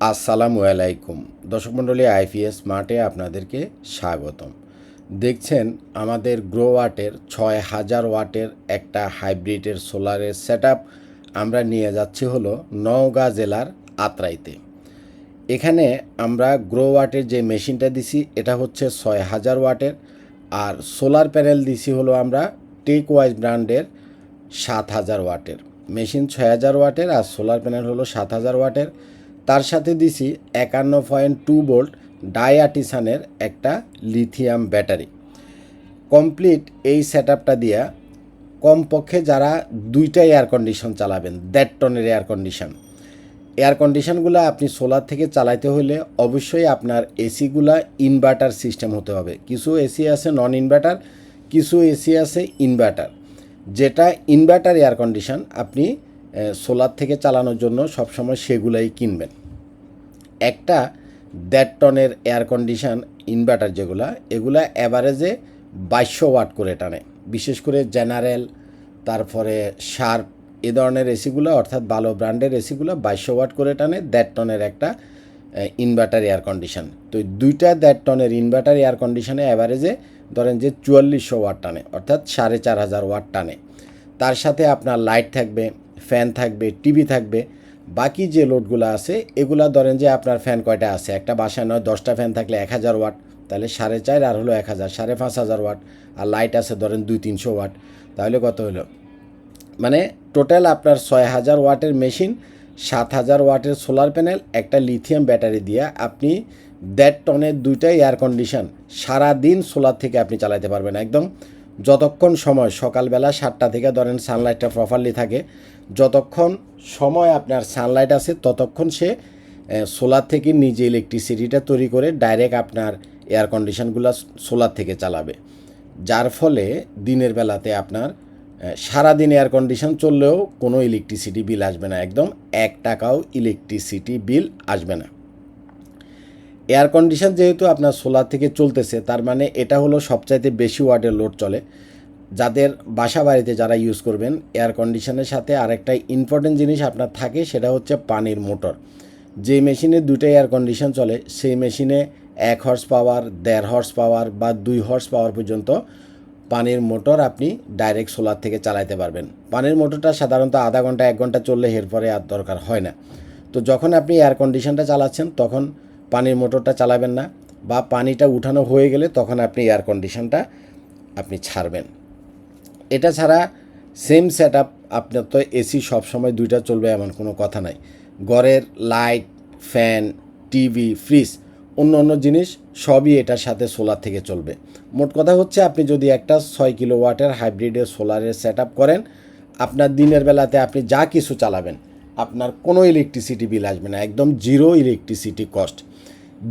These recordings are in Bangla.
আসসালামু আলাইকুম। দর্শক মণ্ডলী, আইপিএস মার্টে আপনাদেরকে স্বাগতম। দেখছেন আমাদের গ্রো ওয়াটের ছয় হাজার ওয়াটের একটা হাইব্রিডের সোলারের সেট আমরা নিয়ে যাচ্ছি হলো নওগাঁ জেলার আত্রাইতে। এখানে আমরা গ্রো ওয়াটের যে মেশিনটা দিছি, এটা হচ্ছে ছয় হাজার ওয়াটের। আর সোলার প্যানেল দিছি হলো আমরা টেক ওয়াইজ ব্র্যান্ডের সাত হাজার ওয়াটের। মেশিন ছয় হাজার ওয়াটের আর সোলার প্যানেল হলো সাত হাজার ওয়াটের। তার সাথে দিছি একান্ন পয়েন্ট টু ভোল্ট ডায়াটিসানের একটা লিথিয়াম ব্যাটারি। কমপ্লিট এই সেট আপটা দিয়া কমপক্ষে যারা দুইটা এয়ার কন্ডিশন চালাবেন, দেড় টনের এয়ার কন্ডিশন। এয়ার কন্ডিশনগুলো আপনি সোলার থেকে চালাইতে হলে অবশ্যই আপনার এসিগুলা ইনভার্টার সিস্টেম হতে হবে। কিছু এসি আছে নন ইনভার্টার কিছু এসি আছে ইনভার্টার। যেটা ইনভার্টার এয়ার কন্ডিশন আপনি সোলার থেকে চালানোর জন্য সবসময় সেগুলাই কিনবেন। একটা দেড় টনের এয়ার কন্ডিশন ইনভার্টার যেগুলা, এগুলা অ্যাভারেজে বাইশশো ওয়াট করে টানে। বিশেষ করে জেনারেল তারপরে শার্প এ ধরনের এসিগুলো অর্থাৎ ভালো ব্র্যান্ডের এসিগুলো বাইশশো ওয়াট করে টানে, দেড় টনের একটা ইনভার্টার এয়ার কন্ডিশন তো দুইটা দেড় টনের ইনভার্টার এয়ার কন্ডিশনে অ্যাভারেজে ধরেন যে চুয়াল্লিশশো ওয়াট টানে, অর্থাৎ সাড়ে চার হাজার ওয়াট টানে। তার সাথে আপনার লাইট থাকবে ফ্যান থাকবে, টিভি থাকবে। বাকি যে লোডগুলো আছে, এগুলা ধরেন যে আপনার ফ্যান কয়টা আছে? একটা বাসায় নয়, দশটা ফ্যান থাকলে এক হাজার ওয়াট, তাহলে সাড়ে চার আর হলো এক হাজার, সাড়ে পাঁচ হাজার ওয়াট। আর লাইট আছে ধরেন দুই তিনশো ওয়াট, তাহলে কত হলো? মানে টোটাল আপনার ছয় হাজার ওয়াটের মেশিন, সাত হাজার ওয়াটের সোলার প্যানেল, একটা লিথিয়াম ব্যাটারি দিয়ে আপনি দেড় টনের দুইটা এয়ার কন্ডিশন সারাদিন সোলার থেকে আপনি চালাতে পারবেন একদম। যতক্ষণ সময় সকালবেলা সাতটা থেকে ধরেন সানলাইটটা প্রপারলি থাকে, যতক্ষণ সময় আপনার সানলাইট আছে, ততক্ষণ সে সোলার থেকে নিজে ইলেকট্রিসিটিটা তৈরি করে ডাইরেক্ট আপনার এয়ার কন্ডিশনগুলো সোলার থেকে চালাবে। যার ফলে দিনের বেলাতে আপনার সারাদিন এয়ার কন্ডিশন চললেও কোনো ইলেকট্রিসিটি বিল আসবে না, একদম এক টাকাও ইলেকট্রিসিটি বিল আসবে না। এয়ার কন্ডিশন যেহেতু আপনার সোলার থেকে চলতেছে, তার মানে এটা হলো সবচাইতে বেশি ওয়াটের লোড চলে। যাদের বাসা বাড়িতে যারা ইউজ করবেন এয়ার কন্ডিশনের সাথে আরেকটা ইম্পর্টেন্ট জিনিস আপনার থাকে, সেটা হচ্ছে পানির মোটর যে মেশিনে দুটো এয়ার কন্ডিশন চলে, সেই মেশিনে এক হর্স পাওয়ার দেড় হর্স পাওয়ার বা দুই হর্স পাওয়ার পর্যন্ত পানির মোটর আপনি ডাইরেক্ট সোলার থেকে চালাতে পারবেন। পানির মোটরটা সাধারণত আধা ঘণ্টা, এক ঘণ্টা চললে এরপরে আর দরকার হয় না। তো যখন আপনি এয়ার কন্ডিশনটা চালাচ্ছেন, তখন পানির মোটরটা চালাবেন না বা পানিটা উঠানো হয়ে গেলে তখন আপনি এয়ার কন্ডিশনটা আপনি ছাড়বেন। এটা ছাড়া সেম সেট আপ আপনার তো এসি সবসময় দুইটা চলবে এমন কোনো কথা নাই। ঘরের লাইট ফ্যান টিভি ফ্রিজ অন্য অন্য জিনিস সবই এটার সাথে সোলার থেকে চলবে। মোট কথা হচ্ছে আপনি যদি একটা ছয় কিলো ওয়াটের হাইব্রিডের সোলারের সেট আপ করেন, আপনার দিনের বেলাতে আপনি যা কিছু চালাবেন, আপনার কোনো ইলেকট্রিসিটি বিল আসবে না, একদম জিরো ইলেকট্রিসিটি কস্ট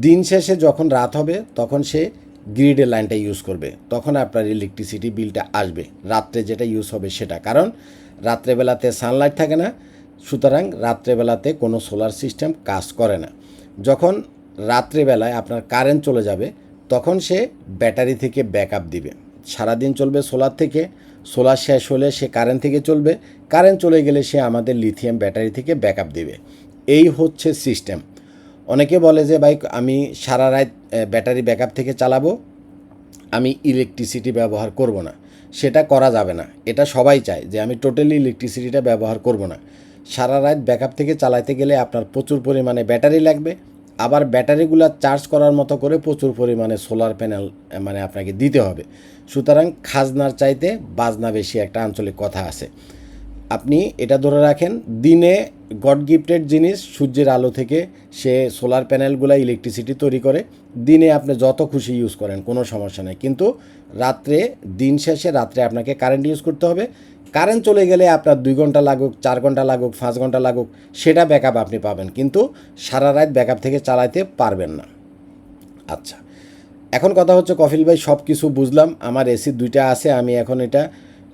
দিন শেষে যখন রাত হবে, তখন সে গ্রিডের লাইনটা ইউজ করবে। তখন আপনার ইলেকট্রিসিটি বিলটা আসবে। রাত্রে যেটা ইউজ হবে সেটা। কারণ রাত্রেবেলাতে সানলাইট থাকে না, সুতরাং রাত্রেবেলাতে কোনো সোলার সিস্টেম কাজ করে না। যখন রাত্রেবেলায় আপনার কারেন্ট চলে যাবে, তখন সে ব্যাটারি থেকে ব্যাকআপ দিবে। সারাদিন চলবে সোলার থেকে সোলার শেষ হলে সে কারেন্ট থেকে চলবে। কারেন্ট চলে গেলে সে আমাদের লিথিয়াম ব্যাটারি থেকে ব্যাকআপ দিবে। এই হচ্ছে সিস্টেম অনেকে বলে যে বাইক আমি সারা রাত ব্যাটারি ব্যাকআপ থেকে চালাবো, আমি ইলেকট্রিসিটি ব্যবহার করব না। সেটা করা যাবে না। এটা সবাই চায় যে, আমি টোটালি ইলেকট্রিসিটিটা ব্যবহার করব না। সারা রাত ব্যাকআপ থেকে চালাতে গেলে আপনার প্রচুর পরিমাণে ব্যাটারি লাগবে। আবার ব্যাটারিগুলো চার্জ করার মতো করে প্রচুর পরিমাণে সোলার প্যানেল মানে আপনাকে দিতে হবে। সুতরাং খাজনার চাইতে বাজনা বেশি একটা আঞ্চলিক কথা আছে। আপনি এটা ধরে রাখেন, দিনে গড গিফটেড জিনিস সূর্যের আলো থেকে সে সোলার প্যানেলগুলো ইলেকট্রিসিটি তৈরি করে, দিনে আপনি যত খুশি ইউজ করেন, কোনো সমস্যা নেই। কিন্তু রাত্রে, দিন শেষে রাত্রে আপনাকে কারেন্ট ইউজ করতে হবে। কারেন্ট চলে গেলে আপনার দুই ঘণ্টা লাগুক, চার ঘণ্টা লাগুক, পাঁচ ঘণ্টা লাগুক, সেটা ব্যাকআপ আপনি পাবেন। কিন্তু সারা রাত ব্যাকআপ থেকে চালাইতে পারবেন না। আচ্ছা এখন কথা হচ্ছে কফিল ভাই সব কিছু বুঝলাম, আমার এসি দুইটা আছে, আমি এখন এটা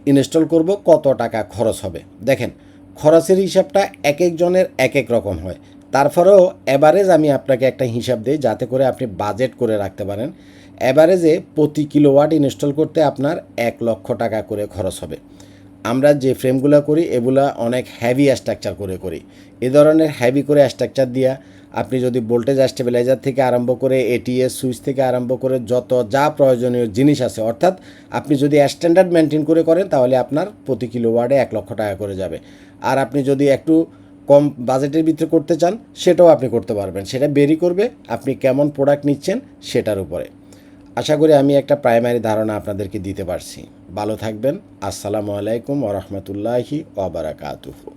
ইনস্টল করব কত টাকা খরচ হবে। দেখেন, খরচের হিসাবটা এক একজনের এক এক রকম হয়। তারপরেও অ্যাভারেজ আমি আপনাকে একটা হিসাব দিই যাতে করে আপনি বাজেট করে রাখতে পারেন। অ্যাভারেজে প্রতি কিলোওয়াট ইনস্টল করতে আপনার এক লক্ষ টাকা করে খরচ হবে। আমরা যে ফ্রেমগুলো করি, এগুলা অনেক হ্যাভি স্ট্রাকচার করে করি। এ ধরনের হ্যাভি করে স্ট্রাকচার দিয়া আপনি যদি ভোল্টেজ স্টেবিলাইজার থেকে আরম্ভ করে এটিএস সুইচ থেকে আরম্ভ করে যত যা প্রয়োজনীয় জিনিস আছে, অর্থাৎ আপনি যদি স্ট্যান্ডার্ড মেনটেন করে করেন, তাহলে আপনার প্রতি কিলো ওয়ার্ডে এক লক্ষ টাকা করে যাবে। আর আপনি যদি একটু কম বাজেটের ভিতরে করতে চান, সেটাও আপনি করতে পারবেন। সেটা বেরি করবে, আপনি কেমন প্রোডাক্ট নিচ্ছেন, সেটার উপরে। আশা করি আমি একটা প্রাইমারি ধারণা আপনাদেরকে দিতে পারছি। ভালো থাকবেন। আসসালামু আলাইকুম ওরহমতুল্লাহি ওবরাকাতুহু